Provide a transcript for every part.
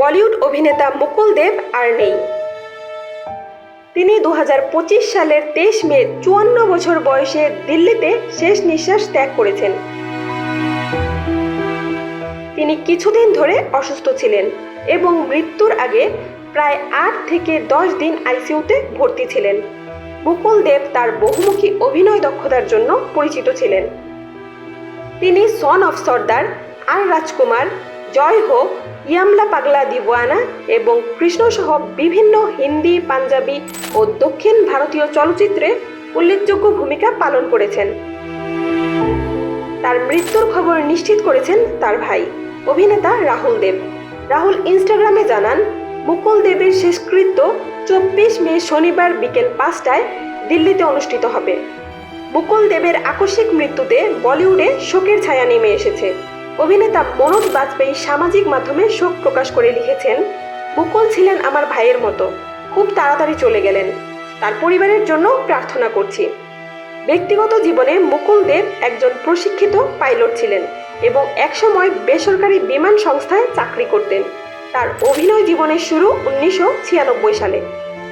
বলিউড অভিনেতা মুকুল দেব আর নেই। তিনি দুহাজার পঁচিশ সালের তেইশ মে চুয়ান্ন বছর বয়সে দিল্লিতে শেষ নিঃশ্বাস ত্যাগ করেছেন। তিনি কিছুদিন ধরে অসুস্থ ছিলেন এবং মৃত্যুর আগে প্রায় আট থেকে দশ দিন আইসিইউতে ভর্তি ছিলেন। মুকুল দেব তার বহুমুখী অভিনয় দক্ষতার জন্য পরিচিত ছিলেন। তিনি সন অফ সর্দার আর রাজকুমার জয় হোক, ইয়ামলা পাগলা দিওয়ানা এবং কৃষ্ণসহ বিভিন্ন হিন্দি, পাঞ্জাবি ও দক্ষিণ ভারতীয় চলচ্চিত্রে উল্লেখযোগ্য ভূমিকা পালন করেছেন। তার মৃত্যুর খবর নিশ্চিত করেছেন তার ভাই, অভিনেতা রাহুল দেব। রাহুল ইনস্টাগ্রামে জানান, মুকুল দেবের শেষকৃত্য চব্বিশ মে শনিবার বিকেল পাঁচটায় দিল্লিতে অনুষ্ঠিত হবে। মুকুল দেবের আকস্মিক মৃত্যুতে বলিউডে শোকের ছায়া নেমে এসেছে। অভিনেতা মনোজ বাজপেয়ী সামাজিক মাধ্যমে শোক প্রকাশ করে লিখেছেন, মুকুল ছিলেন আমার ভাইয়ের মতো। খুব তাড়াতাড়ি চলে গেলেন। তার পরিবারের জন্য প্রার্থনা করছি। ব্যক্তিগত জীবনে মুকুল দেব একজন প্রশিক্ষিত পাইলট ছিলেন এবং একসময় বেসরকারি বিমান সংস্থায় চাকরি করতেন। তার অভিনয় জীবনের শুরু উনিশশো ছিয়ানব্বই সালে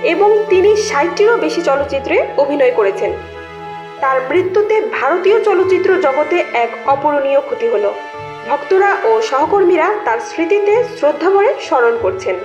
এবং তিনি ষাটটিরও বেশি চলচ্চিত্রে অভিনয় করেছেন। তার মৃত্যুতে ভারতীয় চলচ্চিত্র জগতে এক অপূরণীয় ক্ষতি হলো। ভক্তরা ও সহকর্মীরা তার স্মৃতিতে শ্রদ্ধাভরে স্মরণ করছেন।